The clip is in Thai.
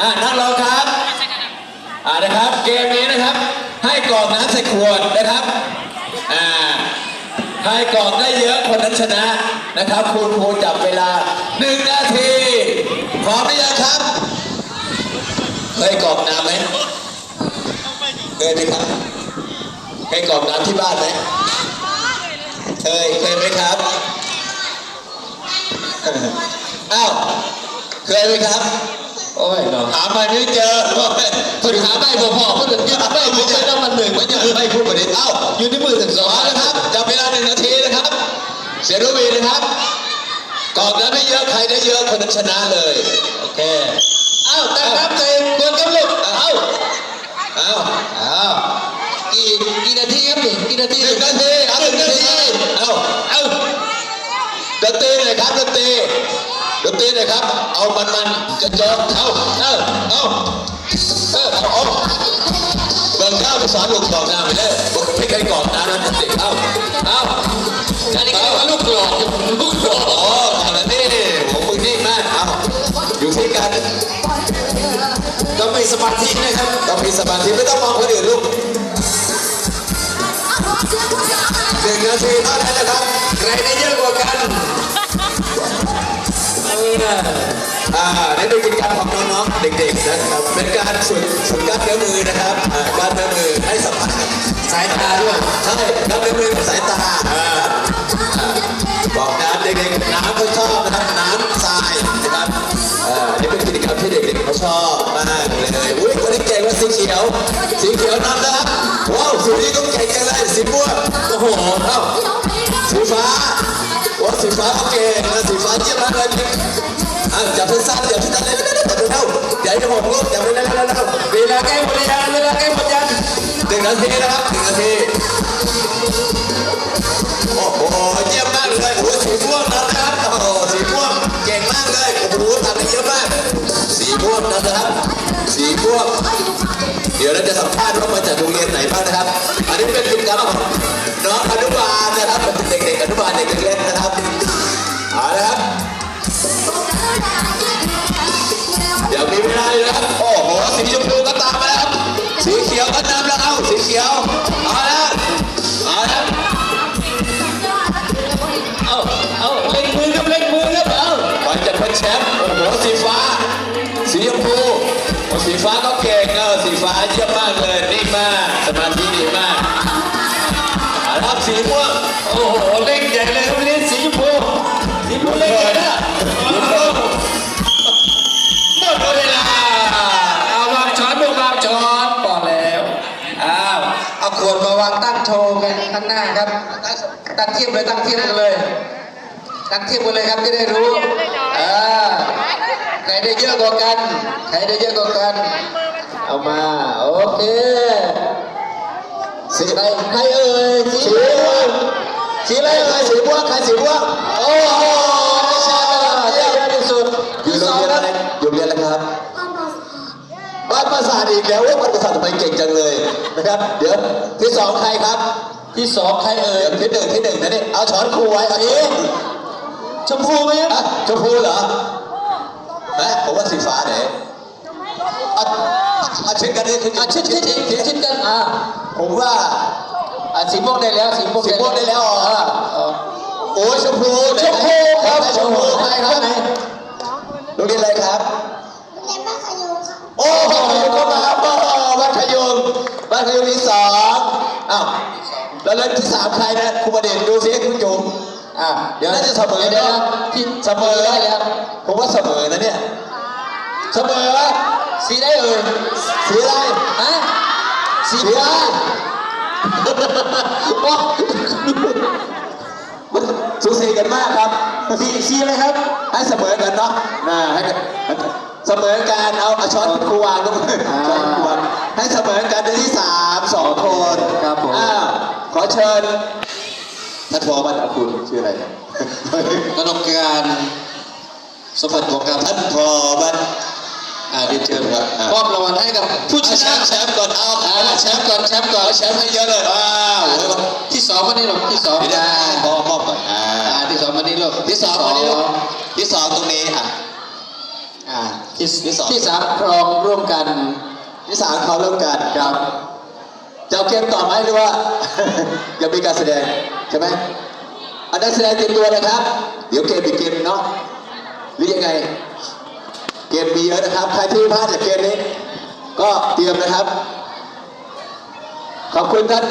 อ่านั่งรอครับ อ่านะครับ เกมนี้นะครับ ให้กรอกน้ำใส่ขวดนะครับ อ่า ให้กรอกได้เยอะคนนั้นชนะนะครับคุณครูจับเวลาหนึ่งนาทีพร้อมหรือยังครับเคยกรอกน้ำไหมเคยไหมครับเคยกรอกน้ำที่บ้านไหมเคยเคยไหมครับอ้าวเคยไหมครับ โอ้ยเนาะหามาไม่เจอคนหาไม่พอพอคนอื่นยังไม่ผมไม่ต้องมันหนึ่งมันยังไม่พูดประเด็นเอ้าอยู่ที่มือถึงสองนะครับจับเวลาหนึ่งนาทีนะครับ เสียรูวีนะครับกรอกนั้นไม่เยอะใครได้เยอะคนนั้นชนะเลยโอเคเอ้าแต่ครับเต็มคนกำลังเอ้าเอ้าเอ้ากี่กี่นาทีครับนี่กี่นาทีหนึ่งนาทีเอาหนึ่งนาทีเอ้าเอ้าดนตรีหน่อยครับดนตรี ดนตรีหน่อยครับ เอามันมันๆกระจอกเอาเอาเอาเออเอาเอาเบิ่งข้าวไปสอนลูกกรอกน้ำไปเลยบอกไม่เคยกอกน้ำนะเด็กเอาเอาอันนี้ก็ลูกกรอกลูกกรอกอ๋อก่อนแล้วนี่ผมมึงนิ่งมากเอาอยู่ที่กันต้องมีสมาธินะครับต้องมีสมาธิไม่ต้องมองคนอื่นลูกหนึ่งนาทีเท่านั้นนะครับใครได้เยอะกว่ากัน อ่านี่เป็นกิจกรรมของน้องๆเด็กๆนะครับ เป็นการฝึกฝึกกล้ามเนื้อมือนะครับอ่ากล้ามเนื้อมือให้สัมผัสสายตาด้วยใช่กล้ามเนื้อมือกับสายตาอ่าบอกน้ำเด็กๆน้ำเขาชอบนะครับน้ำทรายนะครับอ่านี่เป็นกิจกรรมที่เด็กๆเขาชอบมากเลยอุ้ยคนนี้เก่งว่าสีเขียว สีเขียวนำนะครับว้าวสีนี้ก็เก่งจังเลยสีม่วงโอ้โหเอ้าสีฟ้า สีฟ้าโอเคสีฟ้าเยี่ยมมากเลยอะจับสั้นๆจับสั้นๆเร็วๆจับเร็วๆอย่าให้จะหมดลูกจับเร็วๆเร็วๆเวลาใกล้หมดยังเวลาใกล้หมดยังหนึ่งนาทีนะครับหนึ่งนาทีโอ้โหเยี่ยมมากเลยโอ้โหสีม่วงนะครับโอ้โหสีม่วงเก่งมากเลยโอ้โหทำได้เยอะมากสีม่วงนะครับ สีม่วงเดี๋ยวเราจะสัมภาษณ์ว่ามาจากโรงเรียนไหนบ้างนะครับ อันนี้เป็นกิจกรรมของน้องอนุบาลนะครับเป็นเด็กๆอนุบาลเด็กเล็กนะครับ อ้โหสีฟ้า สีชมพูสีฟ้าก็เก่งเออสีฟ้าเยี่ยมมากเลยนิ่งมาก สมาธิดีมากเอาละครับสีม่วงโอ้โหเล่นใหญ่เลยครับวันนี้สีชมพูสีชมพูเล่นใหญ่นะหมดเวลาเอาวางช้อนดูวางช้อนบอกแล้วอ้าวเอาขวดมาวางตั้งโชว์กันข้างหน้าครับตั้งเทียบเลยตั้งเทียบกันเลยตั้งเทียบกันเลยครับจะได้รู้ ได้เยอะกว่ากัน ใครได้เยอะกว่ากัน เอามา โอเคสีอะไรใครเอ่ยสีม่วงสีอะไรเอ่ยสีม่วงใครสีม่วงโอ้โหได้แชมป์แล้วครับได้เยอะที่สุดอยู่โรงเรียนอะไรอยู่โรงเรียนอะไรครับบ้านประสาทอีกแล้วว่าบ้านประสาททำไมเก่งจังเลยนะครับ เดี๋ยวที่สองใครครับ ที่สองใครเอ่ยเดี๋ยวที่หนึ่งที่หนึ่งนะนี่เอาช้อนครูไว้เอานี้ชมพูไหมครับอะชมพูเหรอ ฮะผมว่าสีฟ้าไหนอะอะชิดกันนี่คืออะชิดชิดชิดชิดชิดกันอ่าผมว่าอะสีม่วงได้แล้วสีม่วงสีม่วงได้แล้วเหรออ่าอ่าโอ้ยชมพูชมพูครับชมพูใครครับไหนโรงเรียนอะไรครับเรียนบ้านขยุงค่ะโอ้โหก็มาบ้าวัดขยงวัดขยงที่สองอ้าวแล้วแล้วที่สามใครนะคุณประเด็นดูสิคุณจุ๋ม อะเดี๋ยวน่าจะเสมอเดี๋ยวนะที่เสมอได้แล้วผมว่าเสมอนะเนี่ยเสมอสีได้เอ่ยสีอะไรฮะสีสีอะไรฟ้าโอ้มันสูสีกันมากครับสีสีอะไรครับ ให้เสมอกันเนาะนะให้กันเสมอกันเอาเอาช้อนครูวางลงช้อนครูวางให้เสมอกันในที่สามสองคนครับผมอ้าวขอเชิญ ท่านพอบัตรคุณชื่ออะไรเนี่ยกนกการสมบัติของการท่านพอบัตรอ่าเรียนเชิญครับอ่ามอบรางวัลให้กับผู้ชเอาแชนะมป์แชมป์ก่อนเอาอ่าเอาแชแชมมป์ป์ก่อนแชมป์ก่อนเอาแชมป์ให้เยอะเลยว้าวโอ้ยที่สองมานี่หรอกที่สองเดี๋ยวอ่าพอมอบก่อนอ่าอ่าที่สองมานี่ลูกที่สองอันนี้ลูกที่สองตรงนี้อะอ่าที่ที่สองที่สามครองร่วมกันที่สามเขาเริ่มกันครับ จะเอาเกมต่อไหมหรือว่า ยังมีการแสดงใช่ไหมอันนักแสดงเตรียมตัวนะครับ เดี๋ยวเกมอีกเกมเนาะหรือยังไง เกมมีเยอะนะครับ ใครที่พลาดจากเกมนี้ ก็เตรียมนะครับ ขอบคุณท่าน